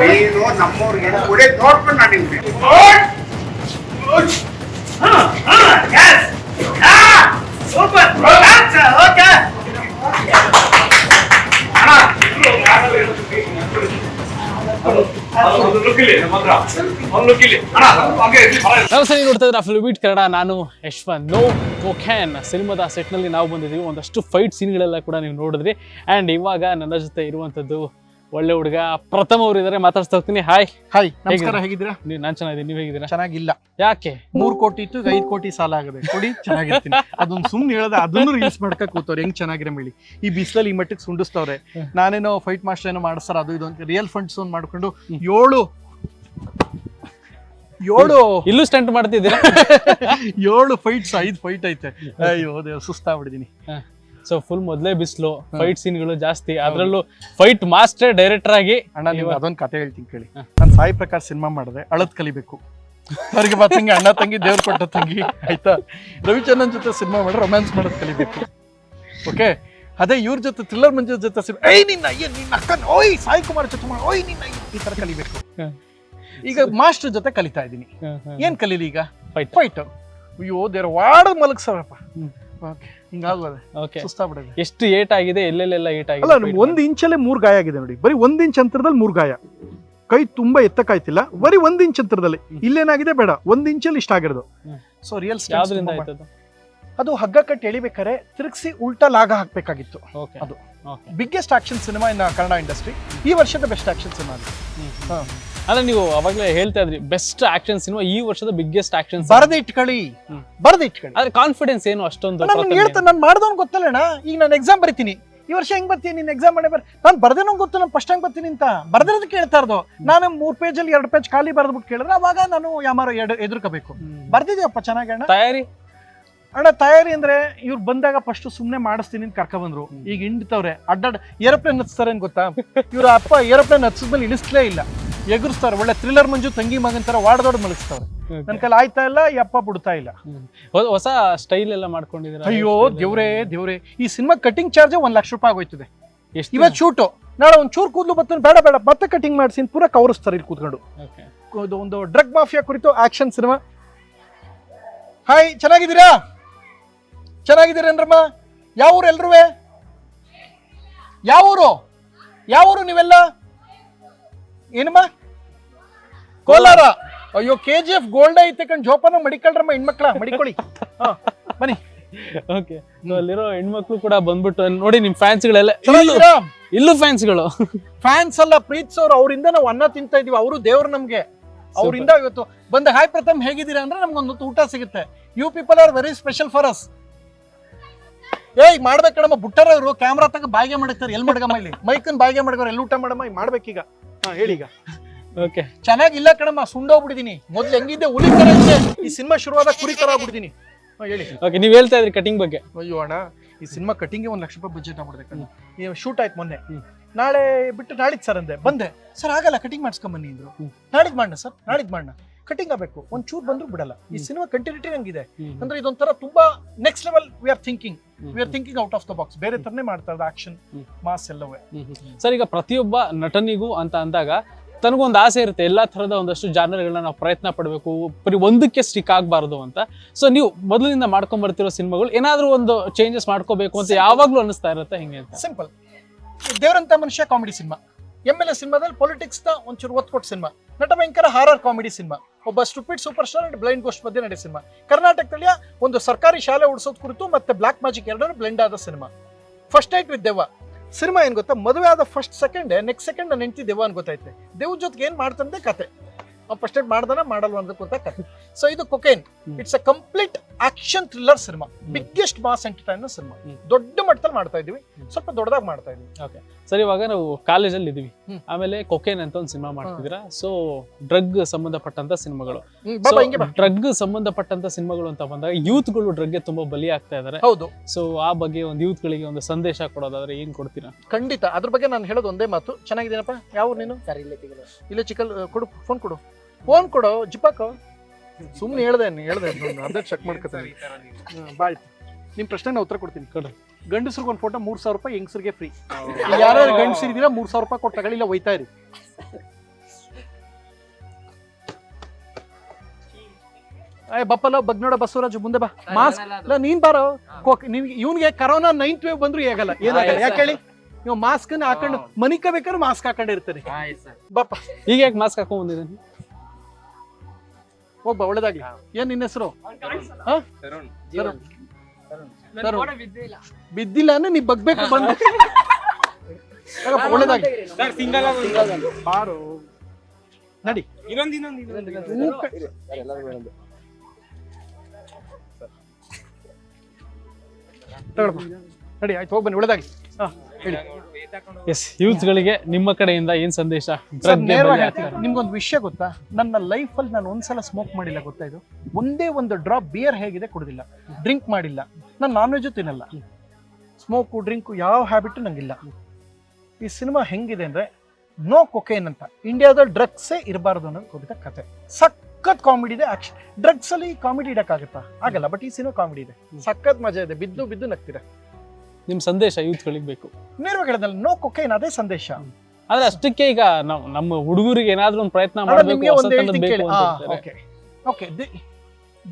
ನೀನು ನಮ್ಮವ್ರಿಗೆ ಕುಡಿ ನೋಡ್ಕೊಂಡು ನಾನು ನಿಮ್ಗೆ. ನಮಸ್ತೆ ನೀವು ನೋಡ್ತಾ ಇದ್ರೆ ಫಿಲ್ಮ್ ಬೀಟ್ ಕನ್ನಡ. ನಾನು ಯಶ್ವಂತ್. ನೋ ಕೋಖ್ಯಾನ್ ಸಿನಿಮಾದ ಸೆಟ್ನಲ್ಲಿ ನಾವು ಬಂದಿದ್ದೀವಿ. ಒಂದಷ್ಟು ಫೈಟ್ ಸೀನ್ಗಳೆಲ್ಲ ಕೂಡ ನೀವು ನೋಡಿದ್ರಿ. ಆ್ಯಂಡ್ ಇವಾಗ ನನ್ನ ಜೊತೆ ಇರುವಂಥದ್ದು ಒಳ್ಳೆ ಹುಡುಗ. ಪ್ರಥಮ ಅವರು ಇದಾರೆ ಮಾತಾಡ್ಸ್ತಾ ಹೋಗ್ತೀನಿ. ಹಾಯ್ ಹಾಯ್ ನಮಸ್ಕಾರ ಹೇಗಿದ್ದೀರಾ? ನೀವು ನಾನು ಚೆನ್ನಾಗಿದ್ದೀನಿ. ನೀವು ಹೇಗಿದ್ದೀರಾ? ಚೆನ್ನಾಗಿಲ್ಲ. ಯಾಕೆ? ಮೂರ್ ಕೋಟಿ ಇತ್ತು ಐದು ಕೋಟಿ ಸಾಲ ಆಗದೆ ಕೊಡಿ ಚೆನ್ನಾಗಿರ್ತೀನಿ. ಅದೊಂದು ಸುಮ್ಮನೆ ಹೇಳದ ಅದನ್ನು ರೀಲ್ಸ್ ಮಾಡ್ಕ ಕೂತವ್ರೆ. ಹೆಂಗ್ ಚೆನ್ನಾಗಿರೋ ಮೇಳಿ ಈ ಬಿಸಿಲಲ್ಲಿ ಈ ಮಟ್ಟಿಗೆ ಸುಂಡಿಸ್ತವ್ರೆ. ನಾನೇನೋ ಫೈಟ್ ಮಾಸ್ಟರ್ ಏನೋ ಮಾಡಿಸ್ತಾರ ಅದು ಇದೊಂದು ರಿಯಲ್ ಫಂಡ್ಸ್ ಒಂದು ಮಾಡ್ಕೊಂಡು ಏಳು ಏಳು ಇಲ್ಲೂ ಸ್ಟಂಟ್ ಮಾಡ್ತಿದ್ದೀರಾ? ಏಳು ಫೈಟ್ಸ್ ಐದು ಫೈಟ್ ಐತೆ. ಅಯ್ಯೋ ದೇವ್ ಸುಸ್ತಾಗ್ಬಿಟ್ಟಿದೀನಿ. ಸೊ ಫುಲ್ ಮೊದಲೇ ಬಿಸಿಲು ಫೈಟ್ ಸೀನ್ಗಳು ಜಾಸ್ತಿ. ಅದರಲ್ಲೂ ಫೈಟ್ ಮಾಸ್ಟರ್ ಡೈರೆಕ್ಟರ್ ಆಗಿ ಅಣ್ಣ ನೀವು ಅದೊಂದು ಕತೆ ಹೇಳ್ತೀನಿ ಕೇಳಿ. ನಾನು ಸಾಯಿ ಪ್ರಕಾಶ್ ಸಿನಿಮಾ ಮಾಡಿದೆ ಅಳದ್ ಕಲಿಬೇಕು. ಅವ್ರಿಗೆ ತಂಗಿ ಅಣ್ಣ ತಂಗಿ ದೇವ್ರ ಕೊಟ್ಟ ತಂಗಿ ಆಯ್ತಾ? ರವಿಚಂದ್ರನ್ ಜೊತೆ ಸಿನಿಮಾ ಮಾಡಿ ರೊಮ್ಯಾನ್ಸ್ ಮಾಡೋದು ಕಲಿಬೇಕು. ಓಕೆ ಅದೇ ಇವ್ರ ಜೊತೆ ಥ್ರಿಲ್ಲರ್ ಮಂಜು ಜೊತೆ ಸಿನಿಮಾ ಏಯ್ ನಿನ್ನ ಅಯ್ಯ ನಿನ್ನ ಅಕ್ಕನ ಓಯ್ ಸಾಯಿ ಕುಮಾರ್ ಜೊತೆ ಮಾಡಿ ಓಯ್ ನಿನ್ನ ಈ ತರ ಕಲಿಬೇಕು. ಈಗ ಮಾಸ್ಟರ್ ಜೊತೆ ಕಲಿತಾ ಇದ್ದೀನಿ. ಏನ್ ಕಲೀಲಿ ಈಗ? ಫೈಟ್ ಫೈಟ್ ಅಯ್ಯೋ ದೇರ್ ವಾಡ. ಓಕೆ ಹಿಂಗಾಗೋದೆ. ಓಕೆ ಸುಸ್ತಾಗ್ಬಿಡೋದು ಎಷ್ಟು ಏಟ್ ಆಗಿದೆ ಎಲ್ಲೆಲ್ಲೆಲ್ಲ ಏಟ್ ಅಲ್ಲ ಆಗಿದೆ ನಿಮ್ಗೆ ಒಂದು ಇಂಚಲ್ಲೇ ಮೂರು ಗಾಯ ಆಗಿದೆ ನೋಡಿ. ಬರೀ ಒಂದ್ ಇಂಚ್ ಅಂತರದಲ್ಲಿ ಮೂರು ಗಾಯ. ಕೈ ತುಂಬಾ ಎತ್ತಕ್ಕಾಯ್ತಿಲ್ಲ. ಬರೀ ಒಂದ್ ಇಂಚ್ ಅಂತರದಲ್ಲಿ. ಇಲ್ಲೇನಾಗಿದೆ ಬೇಡ ಒಂದ್ ಇಂಚಲ್ಲಿ ಇಷ್ಟ ಆಗಿರೋದು. ಸೊ ರಿಯಲ್ ಯಾವ್ದ್ರಿಂದ ಆಯ್ತದು ಅದು? ಹಗ್ಗ ಕಟ್ಟಿ ಎಳಿಬೇಕಾರೆ ತಿರುಗಿಸಿ ಉಲ್ಟಾ ಲಾಗ ಹಾಕಬೇಕಾಗಿತ್ತು. ಓಕೆ ಅದು. ಓಕೆ ಬಿಗ್ಗೆಸ್ಟ್ ಆಕ್ಷನ್ ಸಿನಿಮಾ ಇನ್ನ ಕನ್ನಡ ಇಂಡಸ್ಟ್ರಿ ಈ ವರ್ಷದ ಬೆಸ್ಟ್ ಆಕ್ಷನ್ ಸಿನಿಮಾ ಅಂದ್ರೆ ನೀವು ಅವಾಗಲೇ ಹೇಳ್ತಾ ಇದ್ರಿ ಬೆಸ್ಟ್ ಆಕ್ಷನ್ ಸಿನಿಮಾ ಈ ವರ್ಷದ ಬಿಗ್ಗೆಸ್ಟ್ ಆಕ್ಷನ್ ಬರದ್ ಇಟ್ಕೊಳ್ಳಿ. ಬರದ್ ಇಟ್ಕೊಳ್ಳಿ. ಆದ್ರೆ ಕಾನ್ಫಿಡೆನ್ಸ್ ಏನು ಅಷ್ಟೊಂದು ನಾನು ಹೇಳ್ತೇನೆ ನಾನು ಮಾಡ್ದವ್ನು ಗೊತ್ತಲ್ಲಣ್ಣ ಈಗ ನಾನು ಎಕ್ಸಾಮ್ ಬರಿತೀನಿ. ಈ ವರ್ಷ ಹೆಂಗ್ ಬರ್ತೀನಿ ನಿನ್ನ ಎಕ್ಸಾಮ್ ಮಾಡಿ ಬರ್ ನಾನು ಬರ್ದೇನೋ ಗೊತ್ತು ನಾನು ಫಸ್ಟ್ ಹೆಂಗ್ ಬರ್ತೀನಿ ಅಂತ. ಬರ್ದಿರೋದು ಕೇಳ್ತಾ ಇರೋದು. ನಾನು ಮೂರ್ ಪೇಜಲ್ಲಿ ಎರಡು ಪೇಜ್ ಖಾಲಿ ಬರ್ದ್ಬಿಟ್ಟು ಕೇಳಿದ್ರೆ ಅವಾಗ ನಾನು ಯಾಮಾರು ಎಡ್ ಎದುರ್ಕೋಬೇಕು. ಬರ್ದಿದ್ಯಪ್ಪ ಚೆನ್ನಾಗಿ ಅಣ್ಣ? ತಯಾರಿ? ಅಣ್ಣ ತಯಾರಿ ಅಂದ್ರೆ ಇವ್ರು ಬಂದಾಗ ಫಸ್ಟ್ ಸುಮ್ಮನೆ ಮಾಡಿಸ್ತೀನಿ ಅಂತ ಕರ್ಕ ಬಂದ್ರು. ಈಗ ಹಿಂಡ್ತವ್ರೆ. ಅಡ್ಡಾಡ್ ಏರೋಪ್ಲೇನ್ ಹತ್ಸ್ತಾರೆ ಅಂತ ಗೊತ್ತಾ? ಇವ್ರ ಅಪ್ಪ ಏರೋಪ್ಲೇನ್ ಹತ್ಸಿದ್ಮೇಲೆ ಇಳಿಸ್ಲೇ ಇಲ್ಲ. ಎಗುರಿಸ್ತಾರೆ. ಒಳ್ಳೆ ಥ್ರಿಲ್ಲರ್ ಮಂಜು ತಂಗಿ ಮಗನ್ ತರ ವಾಡ್ದೋಡ್ ಮಲಗಿಸ್ತಾರೆ. ನನ್ನ ಕೈಲಿ ಆಯ್ತಾ ಇಲ್ಲ ಯಪ್ಪ ಬಿಡ್ತಾ ಇಲ್ಲ. ಹೊ- ಹೊಸ ಸ್ಟೈಲ್ ಎಲ್ಲ ಮಾಡ್ಕೊಂಡಿದ್ದೀರಾ? ಅಯ್ಯೋ ದೇವ್ರೇ ದೇವ್ರೇ. ಈ ಸಿನಿಮಾ ಕಟಿಂಗ್ ಚಾರ್ಜ್ ಒಂದ್ ಲಕ್ಷ ರೂಪಾಯಿ ಆಗೋಯ್ತದೆ. ಎಷ್ಟು? ಇವತ್ತು ಶೂಟು. ನಾಳೆ ಒಂದ್ ಚೂರು ಕೂದಲು ಬರ್ತಾನೆ ಬೇಡ ಬೇಡ. ಮತ್ತೆ ಕಟಿಂಗ್ ಮಾಡಿಸಿ ಪೂರ ಕವರಿಸ್ತಾರೆ ಇಲ್ಲಿ ಕೂತ್ಕೊಂಡು. ಒಂದು ಡ್ರಗ್ ಮಾಫಿಯಾ ಕುರಿತು ಆಕ್ಷನ್ ಸಿನಿಮಾ ಹಾಯ್ ಚೆನ್ನಾಗಿದ್ದೀರಾ? ಚೆನ್ನಾಗಿದ್ದೀರೇನ್ರಮ್ಮ ಯಾವ ಊರು ಎಲ್ರೂ ಯಾವ ಊರು? ಯಾವ ಊರು ನೀವೆಲ್ಲ? ಏನಮ್ಮ? ಕೋಲಾರ. ಅಯ್ಯೋ ಕೆ ಜಿ ಎಫ್ ಗೋಲ್ಡ್ ಐತೆ ಕಣ್ ಜೋಪಾನ ಮಡಿಕಳ್ರಮ್ಮ ಹೆಣ್ಮಕ್ಳ ಮಡಿಕೊಳ್ಳಿ. ಹಾ ಬನ್ನಿ. ಓಕೆ ಅಲ್ಲಿರೋ ಹೆಣ್ಮಕ್ಳು ಕೂಡ ಬಂದ್ಬಿಟ್ಟು ನೋಡಿ ನಿಮ್ ಫ್ಯಾನ್ಸ್ಗಳೆಲ್ಲ ಇಲ್ಲೂ ಚೆನ್ನಾಗಿದ್ದೀರಾ ಇಲ್ಲೂ ಫ್ಯಾನ್ಸ್ಗಳು. ಫ್ಯಾನ್ಸ್ ಪ್ರೀತ್ ಪ್ರೀತಿಸೋರು ಅವರಿಂದ ನಾವು ಅನ್ನ ತಿಂತಾ ಇದೀವಿ ಅವರು ದೇವ್ರು ನಮ್ಗೆ. ಅವರಿಂದ ಇವತ್ತು ಬಂದ ಹಾಯ್ ಪ್ರಥಮ್ ಹೇಗಿದ್ದೀರಾ? ಅಂದ್ರೆ ನಮ್ಗೊಂದು ಊಟ ಸಿಗುತ್ತೆ. You people are very special for us ಏಯ್ ಮಾಡ್ಬೇಕು ಕಣಮ್ಮ. ಬುಟ್ಟರ ಅವರು ಕ್ಯಾಮ್ರಾ ತಗ ಬಾಯಿಗೆ ಮಾಡ್ತಾರೆ ಎಲ್ಲಿ ಮಾಡ್ಗಮ್ಮ ಇಲ್ಲಿ? ಮೈಕನ್ ಬಾಯಿಗೆ ಮಾಡ್ಗವ್ರು. ಎಲ್ಲಿ ಊಟ ಮಾಡಮ್ಮ? ಈಗ ಮಾಡ್ಬೇಕೀಗ. ಹಾ ಹೇಳಿ ಈಗ ಓಕೆ ಚೆನ್ನಾಗಿಲ್ಲ ಕಣಮ್ಮ ಸುಂಡೋಗ್ಬಿಟ್ಟಿದೀನಿ. ಮೊದ್ಲು ಹೆಂಗಿದ್ದೆ ಹುಲಿ ತರ ಇದ್ದೆ. ಈ ಸಿನಿಮಾ ಶುರುವಾದ ಕುರಿ ತರ ಆಗ್ಬಿಟ್ಟಿದೀನಿ. ಹಾ ಹೇಳಿ. ಓಕೆ ನೀವ್ ಹೇಳ್ತಾ ಇದ್ರಿ ಕಟಿಂಗ್ ಬಗ್ಗೆ. ಅಯ್ಯೋ ಅಣ್ಣ ಈ ಸಿನಿಮಾ ಕಟಿಂಗ್ ಒಂದ್ ಲಕ್ಷ ರೂಪಾಯಿ ಬಜೆಟ್ ಈ ಶೂಟ್ ಆಯ್ತು ಮೊನ್ನೆ. ಹ್ಮ್. ನಾಳೆ ಬಿಟ್ಟು ನಾಳಿದ್ ಸರ್ ಅಂದೆ. ಬಂದೆ. ಸರ್ ಆಗಲ್ಲ ಕಟಿಂಗ್ ಮಾಡ್ಸ್ಕೊಂಬನ್ನಿ ಅಂದ್ರು. ಹ್ಮ್. ನಾಳಿದ್ ಮಾಡೋಣ ಸರ್ ನಾಳಿದ್ ಮಾಡೋಣ ಕಟಿಂಗ್ ಆಗಬೇಕು. ಒಂದ್ ಚೂರ್ ಬಂದ್ರು ಬಿಡಲ್ಲ. ಈ ಸಿನಿಮಾ ಕಂಟಿನ್ಯೂಟಿ ನಂಗಿದೆ ಅಂದ್ರೆ ಇದೊಂಥರ ತುಂಬಾ next level we are thinking we are thinking out of the box ಬೇರೆ ತರನೇ ಮಾಡ್ತಾ ಇರೋದು ಆಕ್ಷನ್ ಹ್ಮ್. ಮಾಸ್ ಎಲ್ಲವೇ. ಸರ್ ಈಗ ಪ್ರತಿಯೊಬ್ಬ ನಟನಿಗೂ ಅಂತ ಅಂದಾಗ ತನಗೊಂದು ಆಸೆ ಇರುತ್ತೆ ಎಲ್ಲ ತರದ ಒಂದಷ್ಟು ಜಾನರ್ಗಳನ್ನ ನಾವು ಪ್ರಯತ್ನ ಪಡಬೇಕು ಬರೀ ಒಂದಕ್ಕೆ ಸ್ಟಿಕ್ ಆಗಬಾರ್ದು ಅಂತ. ಸೊ ನೀವು ಮೊದಲಿನಿಂದ ಮಾಡ್ಕೊಂಡ್ ಬರ್ತಿರೋ ಸಿನಿಮಾಗಳು ಏನಾದರೂ ಒಂದು ಚೇಂಜಸ್ ಮಾಡ್ಕೋಬೇಕು ಅಂತ ಯಾವಾಗ್ಲೂ ಅನಿಸ್ತಾ ಇರುತ್ತೆ ಹಿಂಗೆ ಅಂತ. ಸಿಂಪಲ್ ದೇವರಂತ ಮನುಷ್ಯ comedy cinema M L A ಸಿನಿಮಾದಲ್ಲಿ ಪೊಲಿಟಿಕ್ಸ್ನ ನ ಒಂಚೂರು ಒತ್ತು ಕೊಟ್ಟು ಸಿನಿಮಾ ನಟ ಭಯಂಕರ ಹಾರರ್ ಕಾಮಿಡಿ ಸಿನಿಮಾ ಒಬ್ಬ stupid superstar and blind ghost ಮಧ್ಯೆ ನಡೆಯ ಸಿನಿಮಾ ಕರ್ನಾಟಕದಲ್ಲಿ ಒಂದು ಸರ್ಕಾರಿ ಶಾಲೆ ಉಡಿಸೋದ್ ಕುರಿತು ಮತ್ತೆ ಬ್ಲಾಕ್ ಮ್ಯಾಜಿಕ್ ಎರಡನ್ನೂ ಬ್ಲೆಂಡ್ ಆದ ಸಿನಿಮಾ ಫಸ್ಟ್ ನೈಟ್ ವಿತ್ ದೆವ್ವ ಸಿನಿಮಾ ಏನ್ ಗೊತ್ತಾ? ಮದುವೆ ಆದ ಫಸ್ಟ್ ಸೆಕೆಂಡ್ ನೆಕ್ಸ್ಟ್ ಸೆಕೆಂಡ್ ನನ್ನ ಹೆಂಡತಿ ದೆವ್ವ ಅಂತ ಗೊತ್ತಾಯ್ತೆ. ದೇವ್ ಜೊತೆಗೆ ಏನ್ ಮಾಡ್ತಂದೆ? ಕತೆ. ಫಸ್ಟ್ ಏಡ್ ಮಾಡ್ದಾನ ಮಾಡಲ್ವ ಅಂತ ಗೊತ್ತಾ ಕತೆ ಸೊ ಇದು cocaine it's a complete action thriller cinema biggest mass entertainer cinema. ದೊಡ್ಡ ಮಟ್ಟದಲ್ಲಿ ಮಾಡ್ತಾ ಇದೀವಿ. ಸ್ವಲ್ಪ ದೊಡ್ಡದಾಗಿ ಮಾಡ್ತಾ ಇದೀವಿ. ಸರಿ ಇವಾಗ ನಾವು ಕಾಲೇಜಲ್ಲಿ ಇದೀವಿ. ಆಮೇಲೆ ಕೊಕೇನ್ ಅಂತ ಒಂದು ಸಿನಿಮಾ ಮಾಡ್ತಿದ್ದೀರಾ? ಸೊ ಡ್ರಗ್ ಸಂಬಂಧಪಟ್ಟಂತ ಸಿನಿಮಾಗಳು ಡ್ರಗ್ ಸಂಬಂಧಪಟ್ಟಂತ ಸಿನಿಮಾಗಳು ಅಂತ ಬಂದಾಗ ಯೂತ್ಗಳು ಡ್ರಗ್ಗೆ ತುಂಬಾ ಬಲಿ ಆಗ್ತಾ ಇದಾರೆ. ಹೌದು. ಸೊ ಆ ಬಗ್ಗೆ ಒಂದು ಯೂತ್ಗಳಿಗೆ ಒಂದು ಸಂದೇಶ ಕೊಡೋದಾದ್ರೆ ಏನ್ ಕೊಡ್ತೀರಾ? ಖಂಡಿತ. ಅದ್ರ ಬಗ್ಗೆ ನಾನು ಹೇಳೋದು ಒಂದೇ ಮಾತು. ಚೆನ್ನಾಗಿದ್ದೀನಪ್ಪ? ಯಾವ ನೀನು? ಇಲ್ಲ ಚಿಕ್ಕ ಇಲ್ಲೇ ಚಿಕ್ಕಲ್ ಕೊಡು ಫೋನ್ ಕೊಡು. ಫೋನ್ ಕೊಡು ಜಿಪಾಕು ಸುಮ್ಮನೆ ಹೇಳ್ದೆ ಹೇಳ್ದೆ ಅದಕ್ಕೆ ಚೆಕ್ ಮಾಡ್ಕೊತೀನಿ. ಬಾಯ್ ನಿಮ್ಮ ನಾ ಉತ್ತರ ಕೊಡ್ತೀನಿ. ಕಡೆ ಗಂಡಸ್ರಿಗೆ ಒಂದು ಫೋಟೋ ಮೂರು ಸಾವಿರ ರೂಪಾಯಿ ಹೆಂಗಸರಿಗೆ ಫ್ರೀ ಯಾರು ಗಂಡಸಿರಿದ್ದೀರಾ ಮೂರು ಸಾವಿರ ರೂಪಾಯಿ ಕೊಟ್ಟು ತಗೊಳ್ಳಿಲ್ಲ ಒಯ್ತಾ ಇರಿ. ಏ ಬಪ್ಪಲ ಬಗ್ನೋಡ ಬಸವರಾಜು ಮುಂದೆ ಬಾ. ಮಾಸ್ಕ್ ಇಲ್ಲ ನೀನ್ ಬಾರೋ. ನಿಮ್ಗೆ ಇವನ್ಗೆ ಕರೋನಾ ನೈನ್ತ್ ವೇವ್ ಬಂದ್ರು ಹೇಗಲ್ಲ ಏನಾಗಲ್ಲ ಯಾಕೆ ಹೇಳಿ? ನೀವು ಮಾಸ್ಕ್ ಹಾಕೊಂಡು ಮನಿಕ ಬೇಕಾದ್ರೆ ಮಾಸ್ಕ್ ಹಾಕೊಂಡಿರ್ತಾರೆ ಬಪ್ಪ. ಈಗ ಯಾಕೆ ಮಾಸ್ಕ್ ಹಾಕೊಂಡ್ ಬಂದಿದ್ದೀನಿ ಹೋಗ್ಬಾ ಒಳ್ಳೇದಾಗ್ಲಿ. ಏನ್ ನಿನ್ನ ಹೆಸರು. ಬಿದ್ದಿಲ್ಲ. ಅಂದ್ರೆ ನೀ ಬಗ್ಬೇಕು ಬಂದು. ಒಳ್ಳೇದಾಗ್ಲಿ. ಬಾರು. ನಡಿ. ನಡಿ ಆಯ್ತು ಹೋಗಿ ಬನ್ನಿ ಒಳ್ಳೇದಾಗಿ ಹಾ ಹೇಳಿ. ಎಸ್ ಯೂತ್ಗಳಿಗೆ ನಿಮ್ಮ ಕಡೆಯಿಂದ ಏನ್ ಸಂದೇಶ? ಸರ್ ನೇರವಾಗಿ ಹೇಳ್ತೀನಿ. ಆಗ್ತಾರೆ. ನಿಮ್ಗೊಂದು ವಿಷಯ ಗೊತ್ತಾ? ನನ್ನ ಲೈಫ್ ಅಲ್ಲಿ ನಾನು ಒಂದ್ಸಲ ಸ್ಮೋಕ್ ಮಾಡಿಲ್ಲ ಗೊತ್ತಾ ಇದು? ಒಂದೇ ಒಂದು ಡ್ರಾಪ್ ಬಿಯರ್ ಹೇಗಿದೆ ಕುಡಿದಿಲ್ಲ. ಡ್ರಿಂಕ್ ಮಾಡಿಲ್ಲ. ನಾನು ನಾನ್ ವೆಜ್ ತಿನ್ನಲ್ಲ. ಸ್ಮೋಕು ಡ್ರಿಂಕು ಯಾವ ಹ್ಯಾಬಿಟ್ ನಂಗಿಲ್ಲ. ಈ ಸಿನಿಮಾ ಹೆಂಗಿದೆ ಅಂದ್ರೆ ನೋ ಕೊಕೇನ್ ಅಂತ. ಇಂಡಿಯಾದಲ್ಲಿ ಡ್ರಗ್ಸೇ ಇರಬಾರ್ದು ಅನ್ನೋದು ಕುರಿತ ಕತೆ. ಸಖತ್ ಕಾಮಿಡಿ ಇದೆ ಆಕ್ಷನ್ ಡ್ರಗ್ಸ್ ಅಲ್ಲಿ ಕಾಮಿಡಿ ಇಡಕ್ಕಾಗತ್ತಾ? ಆಗಲ್ಲ ಬಟ್ ಈ ಸಿನಿಮಾ ಕಾಮಿಡಿ ಇದೆ. ಸಖತ್ ಮಜಾ ಇದೆ. ಬಿದ್ದು ಬಿದ್ದು ನಗ್ತೀರ? ನಿಮ್ ಸಂದೇಶ ಯೂತ್ಗಳಿಗೆ ಬೇಕು. ನೇರವಾಗಿ ನೋ ಕೊಕೇನ್ ಅದೇ ಸಂದೇಶ. ಆದ್ರೆ ಅಷ್ಟಕ್ಕೆ ಈಗ ನಾವು ನಮ್ಮ ಹುಡುಗರಿಗೆ ಏನಾದ್ರೂ ಒಂದು ಪ್ರಯತ್ನ ಮಾಡಬೇಕು ನಿಮ್ಗೆ ಒಂದು ಹೇಳ್ತೀನಿ ಕೇಳಿ. ದೇ-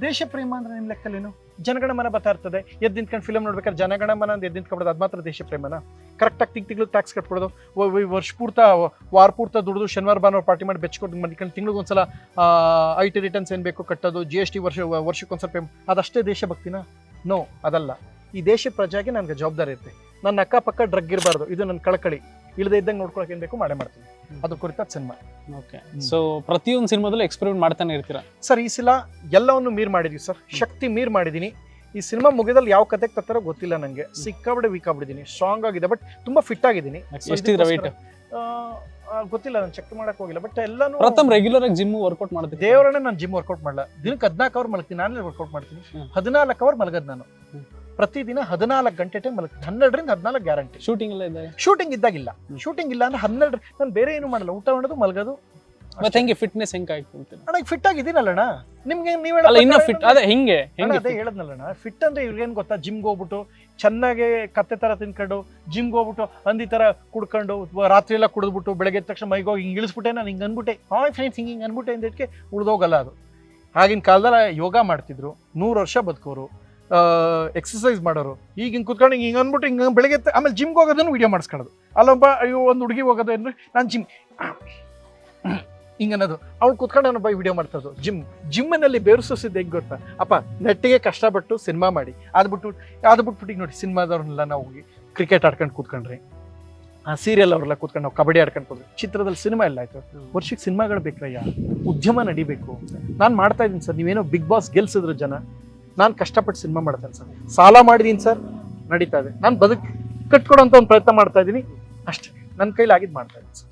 ದೇಶ ಪ್ರೇಮ ಅಂದ್ರೆ ನಿಮ್ ಲೆಕ್ಕಲೇನು ಜನಗಣಮನ ಬರ್ತಾ ಇರ್ತದೆ. ಎದ್ದು ನಿಂತ್ಕೊಂಡು ಫಿಲಮ್ ನೋಡ್ಬೇಕಾದ್ರೆ ಜನಗಣ ಮನ ಅಂತ ಎದ್ದು ನಿಂತ್ಕೊಂಡ್ಬಿಡೋದು ಅದು ಮಾತ್ರ ದೇಶ ಪ್ರೇಮನ. ಕರೆಕ್ಟಾಗಿ ತಿಂಗ್ ತಿಂಗಳು ಟ್ಯಾಕ್ಸ್ ಕಟ್ಬಿಡೋದು. ವ- ವ- ವರ್ಷ ಪೂರ್ತ ವಾರ ಪೂರ್ತ ದುಡಿದು ಶನಿವಾರ ಭಾನುವಾರ ಪಾರ್ಟಿ ಮಾಡಿ ಬೆಚ್ಕೊಂಡು ಮಡ್ಕೊಂಡು ತಿಂಗಳಿಗೆ ಒಂದ್ಸಲ ಐ ಟಿ ರಿಟರ್ನ್ಸ್ ಏನ್ ಬೇಕು ಕಟ್ಟೋದು ಜಿ ಎಸ್ ಟಿ ವರ್ಷ ವರ್ಷಕ್ಕೊಂದ್ಸಲ ಪೇಮೆಂಟ್ ಅದಷ್ಟೇ ದೇಶಭಕ್ತಿನ ನೋ ಅದಲ್ಲ. ಈ ದೇಶ ಪ್ರಜೆಗೆ ನನಗೆ ಜವಾಬ್ದಾರಿ ಇರುತ್ತೆ ನನ್ನ ಅಕ್ಕಪಕ್ಕ ಡ್ರಗ್ ಇರಬಾರ್ದು. ಇದು ನನ್ನ ಕಳಕಳಿ. ಇಲ್ಲದೆ ಇದ್ದಂಗೆ ನೋಡ್ಕೊಳಕ್ಕೆ ಏನು ಬೇಕು ಮಾಡೇ ಮಾಡ್ತೀನಿ. ಅದು ಕುರಿತ ಸಿನಿಮಾ ಓಕೆ ಸೊ ಪ್ರತಿಯೊಂದು ಸಿನಿಮಾದಲ್ಲೂ ಎಕ್ಸ್ಪೆರಿಮೆಂಟ್ ಮಾಡ್ತಾನೆ ಇರ್ತೀರಾ? ಸರ್ ಈ ಸಲ ಎಲ್ಲವನ್ನು ಮೀರ್ ಮಾಡಿದೀವಿ ಸರ್. ಶಕ್ತಿ ಮೀರ್ ಮಾಡಿದೀನಿ. ಈ ಸಿನಿಮಾ ಮುಗಿದಲ್ಲಿ ಯಾವ ಕತೆ ತತ್ತಾರೋ ಗೊತ್ತಿಲ್ಲ ನನಗೆ ಸಿಕ್ಕಾಬಿಡೆ ವೀಕ್ ಆಗ್ಬಿಟ್ಟಿದ್ದೀನಿ ಸ್ಟ್ರಾಂಗ್ ಆಗಿದೆ ಬಟ್ ತುಂಬಾ ಫಿಟ್ ಆಗಿದ್ದೀನಿ ಗೊತ್ತಿಲ್ಲ ನಾನು ಚೆಕ್ ಮಾಡಕ್ ಹೋಗಿಲ್ಲ ಬಟ್ ಎಲ್ಲಾನು ಪ್ರಥಮ್ ರೆಗ್ಯುಲರ್ ಆಗಿ ಜಿಮ್ ವರ್ಕೌಟ್ ಮಾಡ್ತೀನಿ ದೇವರನ್ನ ನಾನು ಜಿಮ್ ವರ್ಕೌಟ್ ಮಾಡಲ್ಲ ದಿನಕ್ಕೆ ಹದಿನಾಲ್ಕು ಅವರ್ ಮಲಗ್ತೀನಿ. ನಾನೇ ವರ್ಕೌಟ್ ಮಾಡ್ತೀನಿ. ಹದಿನಾಲ್ಕು ಅವರ್ ಮಲಗದ್ ನಾನು. ಪ್ರತಿದಿನ ಹದಿನಾಲ್ಕು ಗಂಟೆ ಟೈಮ್ ಮಲಗ್ತೀನಿ ಹನ್ನೆರಡರಿಂದ ಹದಿನಾಲ್ಕು ಗ್ಯಾರಂಟಿ ಶೂಟಿಂಗ್ ಇಲ್ಲ ಇದೆ? ಶೂಟಿಂಗ್ ಇದ್ದಾಗಿಲ್ಲ. ಶೂಟಿಂಗ್ ಇಲ್ಲ ಅಂದ್ರೆ ಹನ್ನೆರಡು ನಾನು ಬೇರೆ ಏನು ಮಾಡಲ್ಲ. ಊಟ ಮಾಡೋದು ಮಲಗೋದು ಮತ್ತೆ ಹೆಂಗೆ ಫಿಟ್ನೆಸ್ ಹೆಂಗೆ ಆಯ್ತು ಅಂತೀನಿ ಅಣ್ಣ ಫಿಟ್ ಆಗಿದ್ದೀನಲ್ಲ ನಿಮ್ಗೆ ನೀವು ಅಲ್ಲ ಇನ್ನ ಫಿಟ್ ಅದೇ ಹಿಂಗೆ ಹೆಂಗೆ ಅದೇ ಹೇಳದ್ನಲ್ಲಣ್ಣ ಫಿಟ್ ಅಂದ್ರೆ ಇವ್ರಿಗೇನು ಗೊತ್ತಾ? ಜಿಮ್ಗೆ ಹೋಗ್ಬಿಟ್ಟು ಚೆನ್ನಾಗಿ ಕತ್ತೆ ತರ ತಿನ್ಕೊಂಡು ಜಿಮ್ಗೆ ಹೋಗ್ಬಿಟ್ಟು ಹಂದಿ ತರ ಕುಡ್ಕೊಂಡು ರಾತ್ರಿ ಎಲ್ಲ ಕುಡಿದ್ಬಿಟ್ಟು ಬೆಳಗ್ಗೆ ತಕ್ಷಣ ಮೈಗೆ ಹೋಗಿ ಹಿಂಗೆ ಇಳಿಸ್ಬಿಟ್ಟೆ ನಾನು ಹಿಂಗೆ ಅನ್ಬಿಟ್ಟೆ. ಹಾಯ್ ಫ್ರೆಂಡ್ಸ್ ಹಿಂಗೆ ಹಿಂಗೆ ಅನ್ಬಿಟ್ಟೆ ಅಂದಕ್ಕೆ ಉಳಿದೋಗಲ್ಲ ಅದು. ಆಗಿನ ಕಾಲದಲ್ಲಿ ಯೋಗ ಮಾಡ್ತಿದ್ರು. ನೂರು ವರ್ಷ ಬದುಕೋರು. ಎಕ್ಸಸೈಸ್ ಮಾಡೋರು. ಈಗ ಹಿಂಗೆ ಕುತ್ಕೊಂಡು ಹಿಂಗೆ ಹಿಂಗೆ ಅಂದ್ಬಿಟ್ಟು ಹಿಂಗೆ ಬೆಳಗ್ಗೆ ಆಮೇಲೆ ಜಿಮ್ಗೆ ಹೋಗೋದನ್ನು ವಿಡಿಯೋ ಮಾಡಿಸ್ಕೊಳ್ಳೋದು. ಅಲ್ಲೊಬ್ಬ, ಅಯ್ಯೋ, ಒಂದು ಹುಡುಗಿ ಹೋಗೋದು ಅಂದರೆ ನಾನು ಜಿಮ್ ಹಿಂಗೆ ಅನ್ನೋದು. ಅವ್ಳು ಕುತ್ಕೊಂಡು ಬೈ ವಿಡಿಯೋ ಮಾಡ್ತದ್ದು ಜಿಮ್ ಜಿಮ್ಮಿನಲ್ಲಿ ಬೇರುಸಿದ್ದು ಹೆಂಗೆ ಗೊತ್ತಾ? ಅಪ್ಪ, ನೆಟ್ಟಿಗೆ ಕಷ್ಟಪಟ್ಟು ಸಿನಿಮಾ ಮಾಡಿ. ಅದು ಬಿಟ್ಟು ಅದು ಬಿಟ್ಬಿಟ್ಟಿಗೆ ನೋಡಿ, ಸಿನಿಮಾದವ್ರನ್ನೆಲ್ಲ ನಾವು ಹೋಗಿ ಕ್ರಿಕೆಟ್ ಆಡ್ಕೊಂಡು ಕೂತ್ಕೊಂಡ್ರಿ. ಆ ಸೀರಿಯಲ್ ಅವರೆಲ್ಲ ಕೂತ್ಕೊಂಡು ನಾವು ಕಬಡ್ಡಿ ಆಡ್ಕೊಂಡು ಕೂತ್ರಿ ಚಿತ್ರದಲ್ಲಿ ಸಿನಿಮಾ ಎಲ್ಲ ಆಯಿತು. ವರ್ಷಕ್ಕೆ ಸಿನಿಮಾಗಳು ಬೇಕ್ರಯ್ಯ? ಉದ್ಯಮ ನಡಿಬೇಕು. ನಾನು ಮಾಡ್ತಾ ಇದ್ದೀನಿ ಸರ್. ನೀವೇನೋ ಬಿಗ್ ಬಾಸ್ ಗೆಲ್ಸಿದ್ರು ಜನ. ನಾನು ಕಷ್ಟಪಟ್ಟು ಸಿನಿಮಾ ಮಾಡ್ತೇನೆ ಸರ್ ಸಾಲ ಮಾಡಿದ್ದೀನಿ ಸರ್ ನಡೀತಾ ಇದೆ. ನಾನು ಬದುಕು ಕಟ್ಕೊಡೋಂಥ ಒಂದು ಪ್ರಯತ್ನ ಮಾಡ್ತಾ ಇದ್ದೀನಿ ಅಷ್ಟೇ. ನನ್ನ ಕೈಲಿ ಆಗಿದ್ದು ಮಾಡ್ತಾ ಇದ್ದೀನಿ ಸರ್